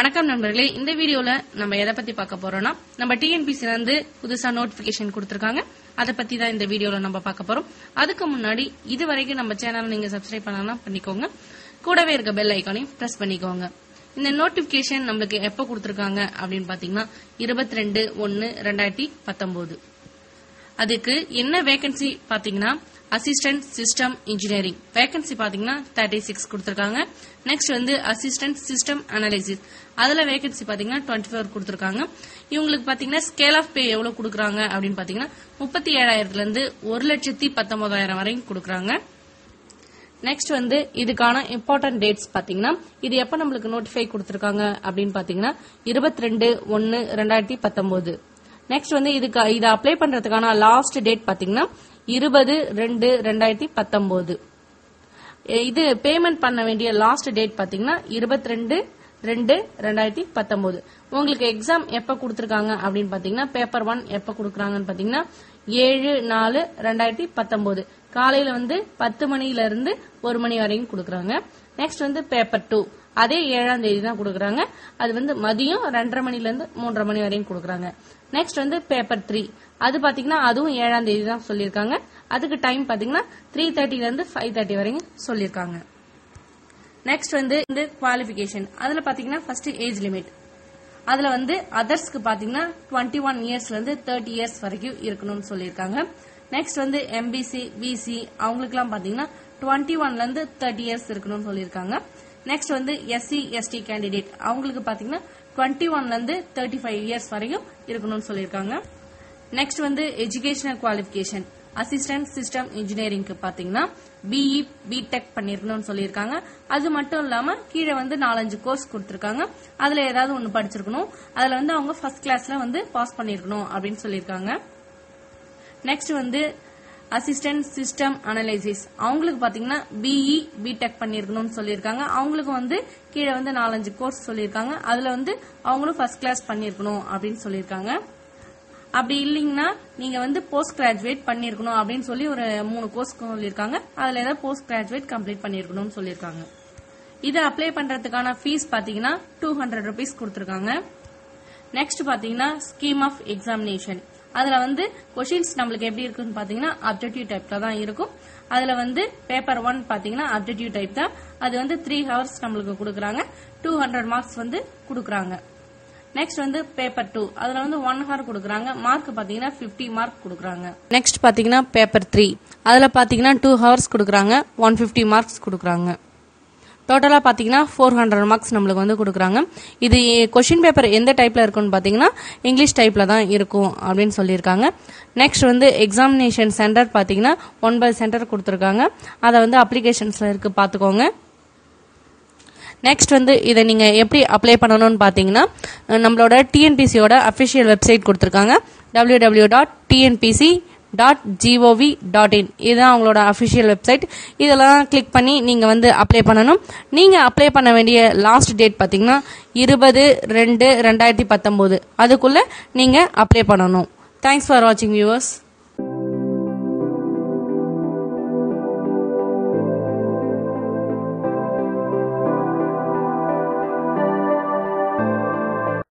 வணக்கம் நண்பர்களே இந்த வீடியோல நம்ம எதை பத்தி பார்க்க போறோம்னா நம்ம டிஎன்பிசி வந்து புதுசா நோட்டிபிகேஷன் கொடுத்திருக்காங்க. அதை பத்தி தான் இந்த வீடியோல நம்ம பார்க்க போறோம். அதுக்கு முன்னாடி இது வரைக்கும் நம்ம சேனல் நீங்க சப்ஸ்கிரைப் பண்ணலாம் பண்ணிக்கோங்க. கூடவே இருக்க பெல் ஐக்கானையும் பிரஸ் பண்ணிக்கோங்க. இந்த நோட்டிபிகேஷன் நம்மளுக்கு எப்போ கொடுத்திருக்காங்க அப்படின்னு பாத்தீங்கன்னா இருபத்தி ரெண்டு ஒன்னு ரெண்டாயிரத்தி பத்தொன்பது. அதுக்கு என்ன வேகன்சி பாத்தீங்கன்னா அசிஸ்டன்ட் சிஸ்டம் இன்ஜினியரிங் வேகன்சி பாத்தீங்கன்னா தேர்ட்டி சிக்ஸ் கொடுத்துருக்காங்க. நெக்ஸ்ட் வந்து அசிஸ்டன்ட் சிஸ்டம் அனாலிசிஸ் அதுல வேகன்சி பாத்தீங்கன்னா டுவெண்ட்டி ஃபோர் கொடுத்துருக்காங்க. இவங்களுக்கு பாத்தீங்கன்னா ஸ்கேல் ஆஃப் பே எவ்வளவு கொடுக்குறாங்க அப்படின்னு பாத்தீங்கன்னா முப்பத்தி ஏழாயிரத்துல இருந்து ஒரு லட்சத்தி பத்தொன்பதாயிரம் வரைக்கும் கொடுக்குறாங்க. நெக்ஸ்ட் வந்து இதுக்கான இம்பார்ட்டன்ட் டேட்ஸ் பாத்தீங்கன்னா இது எப்ப நம்மளுக்கு நோட்டிஃபை கொடுத்திருக்காங்க அப்படின்னு பாத்தீங்கன்னா இருபத்தி ரெண்டு ஒன்னு ரெண்டாயிரத்தி பத்தொன்பது நெக்ஸ்ட் வந்து இதுக்கு இதை அப்ளை பண்றதுக்கான லாஸ்ட் டேட் பாத்தீங்கன்னா இருபது ரெண்டு ரெண்டாயிரத்தி பத்தொன்பது இது பேமெண்ட் பண்ண வேண்டிய லாஸ்ட் டேட் பாத்தீங்கன்னா இருபத்தி ரெண்டு ரெண்டு ரெண்டாயிரத்தி பத்தொன்பது உங்களுக்கு எக்ஸாம் எப்ப கொடுத்துருக்காங்க அப்படின்னு பாத்தீங்கன்னா பேப்பர் ஒன் எப்ப கொடுக்குறாங்கன்னு பாத்தீங்கன்னா ஏழு நாலு ரெண்டாயிரத்தி பத்தொன்பது காலையில வந்து பத்து மணில இருந்து ஒரு மணி வரைக்கும் கொடுக்குறாங்க. நெக்ஸ்ட் வந்து பேப்பர் டூ அதே ஏழாம் தேதி தான் கொடுக்குறாங்க. அது வந்து மதியம் ரெண்டரை மணில இருந்து மூன்றரை மணி வரையும் கொடுக்குறாங்க. நெக்ஸ்ட் வந்து பேப்பர் த்ரீ அது பாத்தீங்கன்னா அதுவும் ஏழாம் தேதி தான் சொல்லியிருக்காங்க. அதுக்கு டைம் பாத்தீங்கன்னா த்ரீ தேர்ட்டில இருந்து ஃபைவ் தேர்ட்டி வரைக்கும் சொல்லியிருக்காங்க. நெக்ஸ்ட் வந்து இந்த குவாலிபிகேஷன் அதுல பாத்தீங்கன்னா ஃபர்ஸ்ட் ஏஜ் லிமிட் அதுல வந்து அதர்ஸ்க்கு பாத்தீங்கன்னா டுவெண்ட்டி ஒன் இயர்ஸ்ல இருந்து தேர்ட்டி இயர்ஸ் வரைக்கும் இருக்கணும்னு சொல்லியிருக்காங்க. நெக்ஸ்ட் வந்து எம்பிசி பிசி அவங்களுக்குலாம் பாத்தீங்கன்னா டுவெண்ட்டி ஒன்ல இருந்து தேர்ட்டி இயர்ஸ் இருக்கணும்னு சொல்லியிருக்காங்க. நெக்ஸ்ட் வந்து எஸ்சி எஸ்டி கேண்டிடேட் அவங்களுக்கு பாத்தீங்கன்னா டுவெண்ட்டி ஒன்ல இருந்து தேர்ட்டி ஃபைவ் இயர்ஸ் வரைக்கும் இருக்கணும்னு சொல்லியிருக்காங்க. நெக்ஸ்ட் வந்து எஜுகேஷனல் குவாலிபிகேஷன் அசிஸ்டன்ட் சிஸ்டம் இன்ஜினியரிங்க்கு பாத்தீங்கன்னா பிஇ பிடெக் பண்ணிருக்கணும்னு சொல்லியிருக்காங்க. அது மட்டும் இல்லாம கீழே வந்து நாலஞ்சு கோர்ஸ் கொடுத்திருக்காங்க. அதுல ஏதாவது ஒன்னு படிச்சிருக்கணும். அதுல வந்து அவங்க ஃபர்ஸ்ட் கிளாஸ்ல வந்து பாஸ் பண்ணிருக்கணும் அப்படின்னு சொல்லியிருக்காங்க. நெக்ஸ்ட் வந்து அசிஸ்டன்ட் சிஸ்டம் அனலைசிஸ் அவங்களுக்கு பாத்தீங்கன்னா பிஇ பிடெக் பண்ணிருக்கணும்னு சொல்லியிருக்காங்க. அவங்களுக்கு வந்து கீழே வந்து நாலஞ்சு கோர்ஸ் சொல்லியிருக்காங்க. அதுல வந்து அவங்களும் ஃபர்ஸ்ட் கிளாஸ் பண்ணிருக்கணும் அப்படின்னு சொல்லியிருக்காங்க. அப்படி இல்லைங்கன்னா நீங்க வந்து போஸ்ட் கிராஜுவேட் பண்ணிருக்கணும் அப்படின்னு சொல்லி ஒரு மூணு கோர்ஸ் சொல்லியிருக்காங்க. அதுல ஏதாவது போஸ்ட் கிராஜுவேட் கம்ப்ளீட் பண்ணிருக்கணும்னு சொல்லியிருக்காங்க. இதை அப்ளை பண்றதுக்கான ஃபீஸ் பாத்தீங்கன்னா டூ ஹண்ட்ரட் ருபீஸ் கொடுத்துருக்காங்க. நெக்ஸ்ட் பாத்தீங்கன்னா ஸ்கீம் ஆஃப் எக்ஸாமினேஷன் அதுல வந்து கொஷின்ஸ் நம்மளுக்கு எப்படி இருக்குன்னு பாத்தீங்கன்னா அப்ஜெக்டிவ் டைப்ல தான் இருக்கும். அதுல வந்து பேப்பர் ஒன் பாத்தீங்கன்னா அப்ஜெக்டிவ் டைப் தான். அது வந்து த்ரீ ஹவர்ஸ் நம்மளுக்கு கொடுக்குறாங்க. டூ ஹண்ட்ரட் மார்க்ஸ் வந்து கொடுக்குறாங்க. நெக்ஸ்ட் வந்து பேப்பர் டூ அதுல வந்து ஒன் ஹார் கொடுக்குறாங்க. மார்க் பாத்தீங்கன்னா 50 மார்க் கொடுக்குறாங்க. நெக்ஸ்ட் பாத்தீங்கன்னா பேப்பர் த்ரீ அதுல பாத்தீங்கன்னா டூ ஹவர்ஸ் கொடுக்குறாங்க. ஒன் ஃபிஃப்டி மார்க்ஸ் கொடுக்குறாங்க. டோட்டலாக பார்த்தீங்கன்னா ஃபோர் ஹண்ட்ரட் மார்க்ஸ் நம்மளுக்கு வந்து கொடுக்குறாங்க. இது கொஷின் பேப்பர் எந்த டைப்பில் இருக்குன்னு பார்த்தீங்கன்னா இங்கிலீஷ் டைப்பில் தான் இருக்கும் அப்படின்னு சொல்லியிருக்காங்க. நெக்ஸ்ட் வந்து எக்ஸாமினேஷன் சென்டர் பார்த்தீங்கன்னா ஒன்பது சென்டர் கொடுத்துருக்காங்க. அதை வந்து அப்ளிகேஷன்ஸில் இருக்குது பார்த்துக்கோங்க. நெக்ஸ்ட் வந்து இதை நீங்கள் எப்படி அப்ளை பண்ணணும்னு பார்த்தீங்கன்னா நம்மளோட டிஎன்பிசியோட அஃபிஷியல் வெப்சைட் கொடுத்துருக்காங்க. W W dot TNPSC dot G O V dot in இதுதான் அவங்களோட அஃபிஷியல் வெப்சைட் இதெல்லாம் கிளிக் பண்ணி நீங்கள் வந்து அப்ளை பண்ணணும். நீங்கள் அப்ளை பண்ண வேண்டிய லாஸ்ட் டேட் பார்த்தீங்கன்னா இருபது ரெண்டு ரெண்டாயிரத்தி பத்தொம்போது. அதுக்குள்ளே நீங்கள் அப்ளை பண்ணணும். தேங்க்ஸ் ஃபார் வாட்சிங் வியூவர்ஸ்